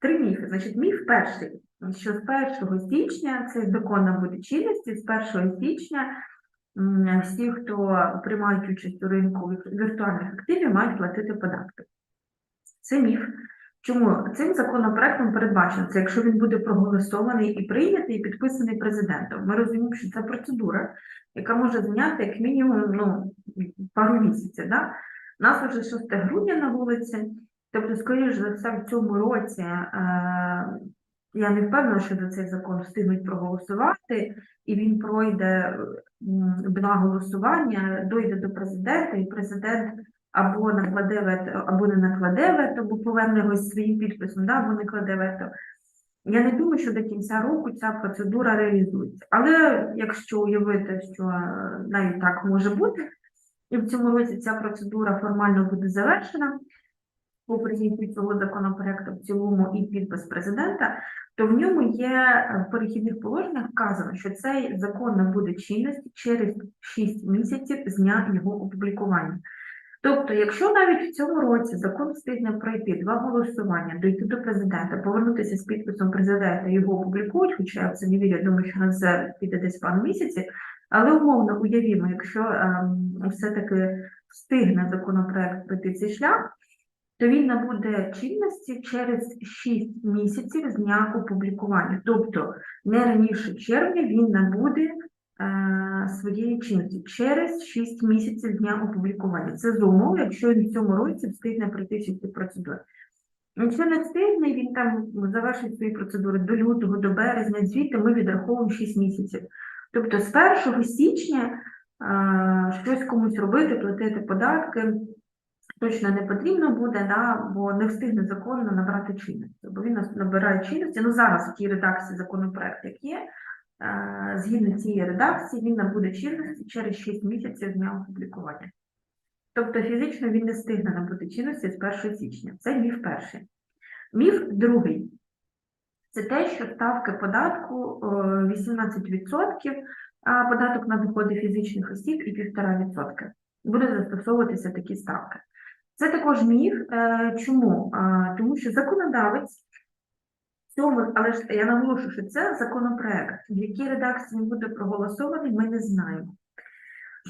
Три міфи. Значить, міф перший, що з 1 січня цей закон набуде чинності, з 1 січня всі, хто приймають участь у ринку віртуальних активів, мають платити податки. Це міф. Чому цим законопроектом передбачено це, якщо він буде проголосований і прийнятий, і підписаний президентом. Ми розуміємо, що це процедура, яка може зайняти як мінімум ну, пару місяців. Да? У нас вже 6 грудня на вулиці, тобто, скоріш за все, в цьому році е, я не впевнена, що за цей закон встигнуть проголосувати, і він пройде два голосування, дойде до президента, і президент або накладе вето, або не накладе вето, або поверне його своїм підписом, да, або не кладе вето. Я не думаю, що до кінця року ця процедура реалізується. Але якщо уявити, що е, навіть так може бути, і в цьому році ця процедура формально буде завершена по прийняттю цього законопроекту в цілому і підпис президента, то в ньому є е, в перехідних положеннях вказано, що цей закон набуде чинності через 6 місяців з дня його опублікування. Тобто, якщо навіть в цьому році закон встигне пройти два голосування, дойти до президента, повернутися з підписом президента, його опублікують, хоча я це не вірю, думаю, що на це піде десь пару місяців, але умовно уявімо, якщо ем, все-таки встигне законопроект пройти цей шлях, то він набуде чинності через 6 місяців з дня опублікування. Тобто не раніше червня він набуде е, своєї чинності через 6 місяців з дня опублікування. Це за умови, якщо він в цьому році встигне пройти всі ці процедури. Якщо не встигне, він там завершить свої процедури до лютого, до березня, звідти ми відраховуємо 6 місяців. Тобто з 1 січня е, щось комусь робити, платити податки точно не потрібно буде, да, бо не встигне законно набрати чинності. Бо він набирає чинності. Ну зараз в тій редакції законопроект, як є, е, згідно цієї редакції, він набуде чинності через 6 місяців з дня опублікування. Тобто фізично він не встигне набути чинності з 1 січня. Це міф перший. Міф другий. Це те, що ставки податку е, 18%, а податок на доходи фізичних осіб і 1,5%. Буде застосовуватися такі ставки. Це також міф. Е, Чому? Тому що законодавець цьому, але ж я наголошую, що це законопроект, в якій редакції він буде проголосований, ми не знаємо.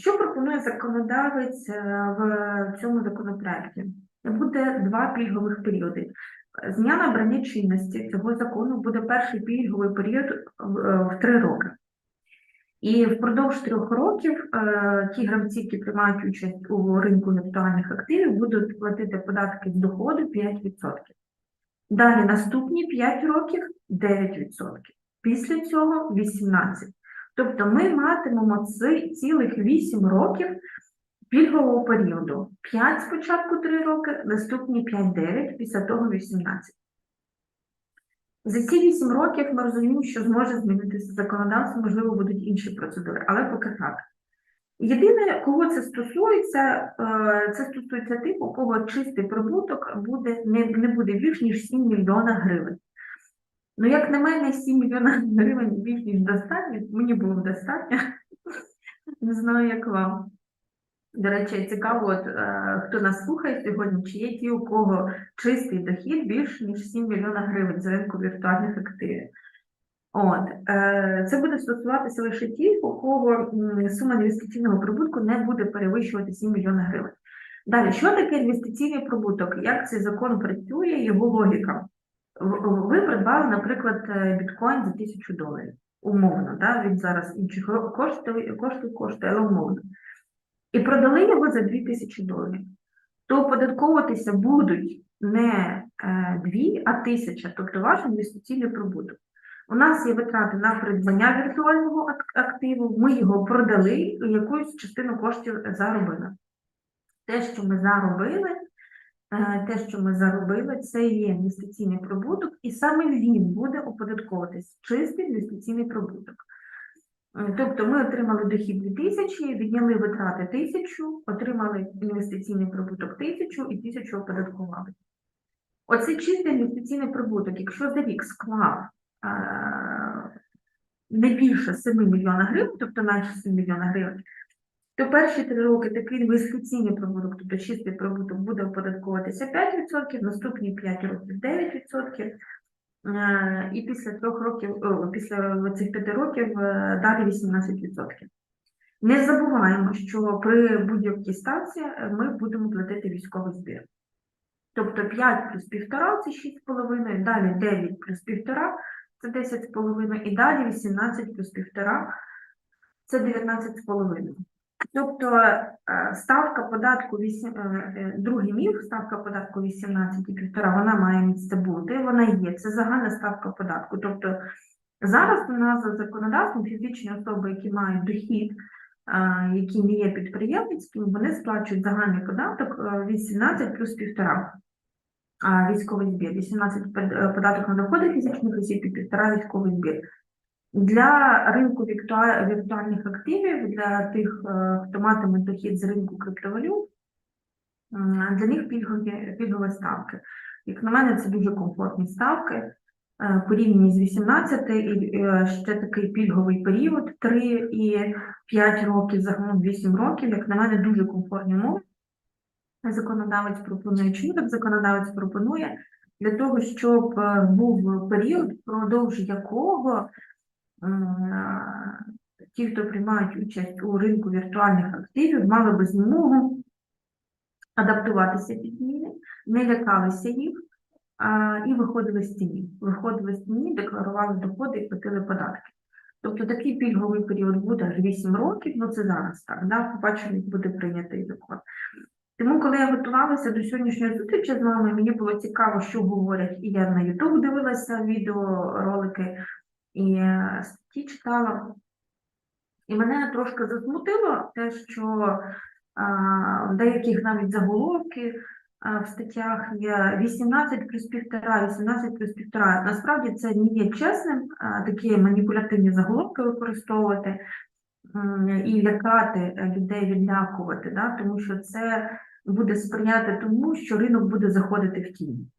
Що пропонує законодавець е, в цьому законопроекті? Буде два пільгових періоди. З дня набрання чинності цього закону буде перший пільговий період е, в три роки. І впродовж трьох років е, ті гравці, які приймають участь у ринку віртуальних активів, будуть платити податки з доходу 5%. Далі наступні 5 років 9%. Після цього 18%. Тобто ми матимемо ці- цілих 8 років пільгового періоду. 5 спочатку 3 роки, наступні 5-9, після того 18. За ці 8 років ми розуміємо, що зможе змінитися законодавство, можливо, будуть інші процедури, але поки так. Єдине, кого це стосується, е, це стосується тих, у кого чистий прибуток буде, не, не буде більш ніж 7 мільйона гривень. Ну, як на мене, 7 мільйона гривень більш ніж достатньо, мені було достатньо. Не знаю, як вам. До речі, цікаво, от, е, хто нас слухає сьогодні, чи є ті, у кого чистий дохід більше, ніж 7 мільйона гривень з ринку віртуальних активів. От, е, це буде стосуватися лише тих, у кого сума інвестиційного прибутку не буде перевищувати 7 мільйонів гривень. Далі, що таке інвестиційний прибуток? Як цей закон працює, його логіка? Ви придбали, наприклад, е, біткоін за 1000 доларів. Умовно, да? він зараз інших ро- коштує, коштує, коштує, але умовно. І продали його за 2000 доларів. То оподатковуватися будуть не е, 2, а 1000, тобто ваш інвестиційний прибуток. У нас є витрати на придбання віртуального активу, ми його продали і якусь частину коштів заробили. Те, що ми заробили, е, те, що ми заробили, це є інвестиційний прибуток, і саме він буде оподатковуватись чистий інвестиційний прибуток. Е, Тобто ми отримали дохід 2000, відняли витрати 1000, отримали інвестиційний прибуток 1000 і 1000 оподаткували. Оцей чистий інвестиційний прибуток, якщо за рік склав е, не більше 7 мільйона гривень, тобто менше 7 мільйона гривень, то перші три роки такий інвестиційний прибуток, тобто чистий прибуток, буде оподатковуватися 5%, наступні 5 років 9%. Е, І після трьох років, о, після цих п'яти років е, далі 18%. Не забуваємо, що при будь-якій ставці е, ми будемо платити військовий збір. Тобто 5 плюс 1,5 це 6,5, далі 9 плюс 1,5 це 10,5 і далі 18 плюс 1,5 це 19,5. Тобто е, ставка податку, вісім- е, е, другий міф, ставка податку 18,5, вона має місце бути, вона є, це загальна ставка податку. Тобто зараз у нас за законодавством фізичні особи, які мають дохід, які не є підприємницьким, вони сплачують загальний податок е, 18 плюс 1,5. А військовий збір, 18 е, податок на доходи фізичних осіб і 1,5 військовий збір. Для ринку віртуальних активів, для тих, е, хто матиме дохід з ринку криптовалют, для них пільгові, пільгові ставки. Як на мене, це дуже комфортні ставки. е, Порівняні з 18 і е, ще такий пільговий період 3 і 5 років, загалом 8 років, як на мене, дуже комфортні умови. Законодавець пропонує, чому так законодавець пропонує? Для того, щоб був період, впродовж якого ті, хто приймають участь у ринку віртуальних активів, мали би змогу адаптуватися під зміни, не лякалися їх а, і виходили з тіні. Виходили з тіні, декларували доходи і платили податки. Тобто такий пільговий період буде аж 8 років, ну це зараз так, да? побачимо, як буде прийнятий закон. Тому, коли я готувалася до сьогоднішньої зустрічі з вами, мені було цікаво, що говорять, і я на YouTube дивилася відеоролики, і е, статті читала. І мене трошки засмутило те, що в деяких навіть заголовки в статтях є 18 плюс 1,5, 18 плюс 1,5. Насправді це не є чесним, такі маніпулятивні заголовки використовувати і лякати е, людей, відлякувати, да? тому що це буде сприяти тому, що ринок буде заходити в тінь.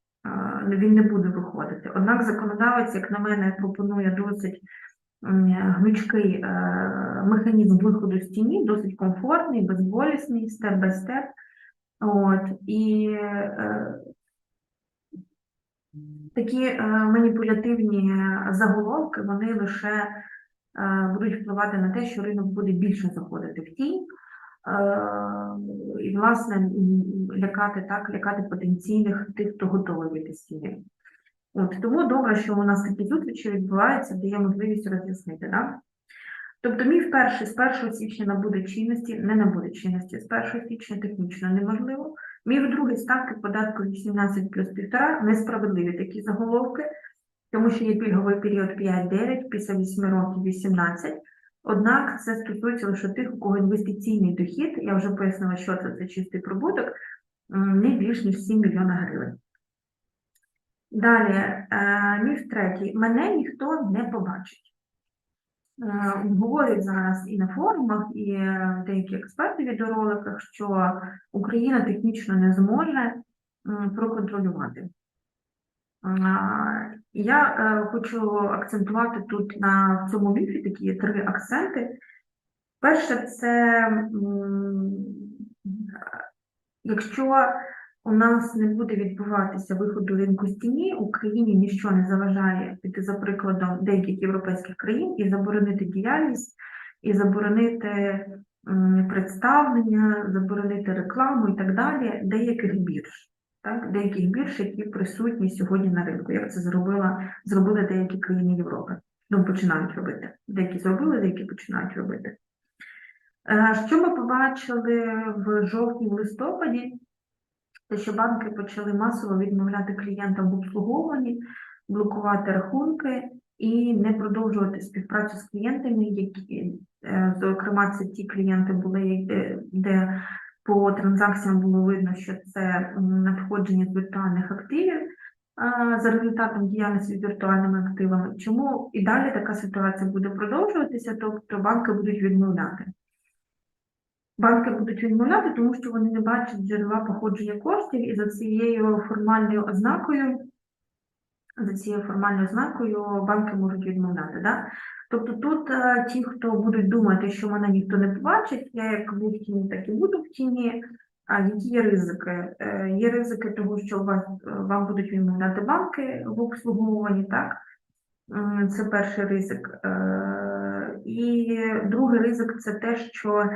Він не буде виходити. Однак законодавець, як на мене, пропонує досить гнучкий е, механізм виходу з тіні, досить комфортний, безболісний, степ-бай-степ. От, і е, такі е, маніпулятивні заголовки, вони лише е, будуть впливати на те, що ринок буде більше заходити в тінь. Е, І, власне, лякати так, лякати потенційних тих, хто готовий вийти з тіні. От, тому добре, що у нас такі зустрічі відбуваються, дає можливість роз'яснити. Да? Тобто міф перший з 1 січня набуде чинності, не набуде чинності, з 1 січня технічно неможливо. Міф другий ставки податку 18 плюс 1,5 несправедливі такі заголовки, тому що є пільговий період 5-9, після 8 років 18. Однак це стосується лише тих, у кого інвестиційний дохід, я вже пояснила, що це, це чистий прибуток, не більш ніж 7 мільйона гривень. Далі, е, міф третій. Мене ніхто не побачить. Е, Говорять зараз і на форумах, і е, деякі експерти в відеороликах, що Україна технічно не зможе проконтролювати. Я е, хочу акцентувати тут на цьому міфі такі три акценти. Перше, це м, якщо у нас не буде відбуватися виходу ринку з тіні, Україні ніщо не заважає піти за прикладом деяких європейських країн і заборонити діяльність, і заборонити м, представлення, заборонити рекламу і так далі деяких бірж. Так, деяких бірж, які присутні сьогодні на ринку, як це зробила, зробили деякі країни Європи. Ну, починають робити. Деякі зробили, деякі починають робити. Е, Що ми побачили в жовтні в листопаді? Те, що банки почали масово відмовляти клієнтам в обслуговуванні, блокувати рахунки і не продовжувати співпрацю з клієнтами, які, е, зокрема, це ті клієнти були, е, де по транзакціям було видно, що це надходження з віртуальних активів за результатом діяльності з віртуальними активами. Чому і далі така ситуація буде продовжуватися, тобто банки будуть відмовляти. Банки будуть відмовляти, тому що вони не бачать джерела походження коштів, і за цією формальною ознакою, за цією формальною ознакою банки можуть відмовляти. Да? Тобто тут е, ті, хто будуть думати, що мене ніхто не побачить, я як був в тіні, так і буду в тіні. А які є ризики? Е, Є ризики того, що вас, е, вам будуть відмовляти банки в обслуговуванні, так? Це перший ризик. І другий ризик це те, що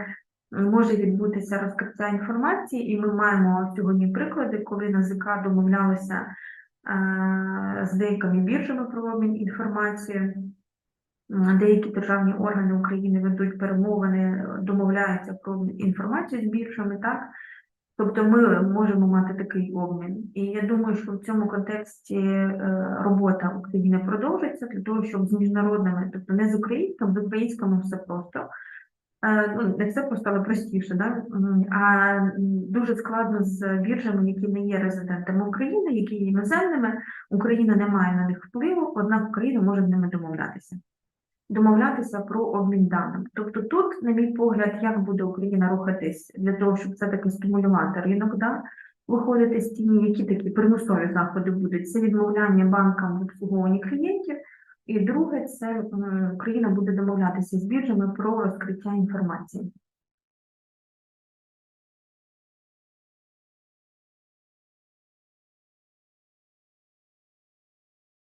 може відбутися розкриття інформації, і ми маємо сьогодні приклади, коли НАЗК домовлялися е, з деякими біржами про обмін інформацією. Деякі державні органи України ведуть перемовини, домовляються про інформацію з біржами, так? Тобто ми можемо мати такий обмін. І я думаю, що в цьому контексті е, робота України продовжиться для того, щоб з міжнародними, тобто не з українським, з українськими все просто. Е, Ну, не все просто, але простіше, да? А дуже складно з біржами, які не є резидентами України, які є іноземними. Україна не має на них впливу, однак Україна може з ними домовлятися. Домовлятися про обмін даними. Тобто тут, на мій погляд, як буде Україна рухатись для того, щоб все-таки стимулювати ринок, да? виходити з тіні, які такі примусові заходи будуть. Це відмовляння банкам в обслуговуванні клієнтів. І друге, це Україна буде домовлятися з біржами про розкриття інформації.